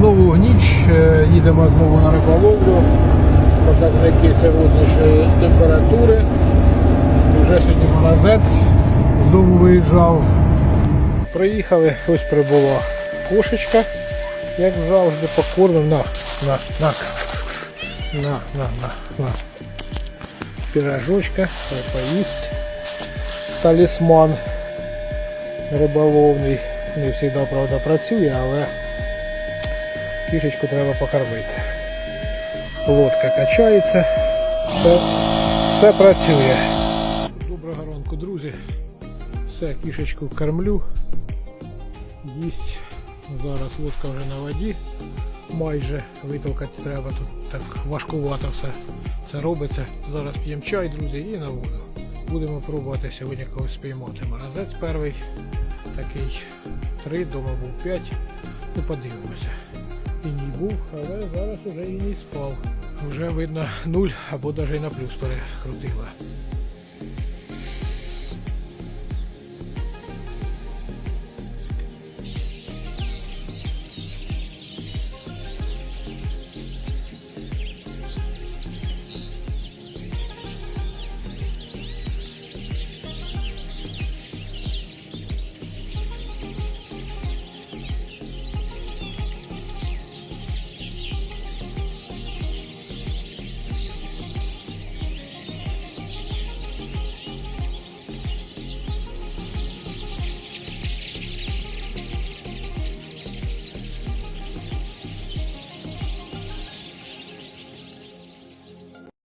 Знову ніч, е, їдемо знову на риболовлю. Показники сьогоднішньої температури. Вже сьогодні морозець знову виїжджав. Приїхали, ось прибула кошечка, як завжди, покормив. На, на, на, на, на, на, на. Пірожочка, хай поїсть. Талісман риболовний. Не завжди, правда, працює, але кішечку треба покормити. Лодка качається, все, все працює. Доброго ранку, друзі. Все, кішечку кормлю. Їсть. Зараз лодка вже на воді. Майже витолкати треба тут так важкувато все це робиться. Зараз п'ємо чай, друзі, і на воду. Будемо пробувати сьогодні когось спіймати. Морозець перший, такий три, дома був п'ять. Ну подивимося. І не був, але зараз уже і не спав. Вже видно нуль або навіть на плюс перекрутила.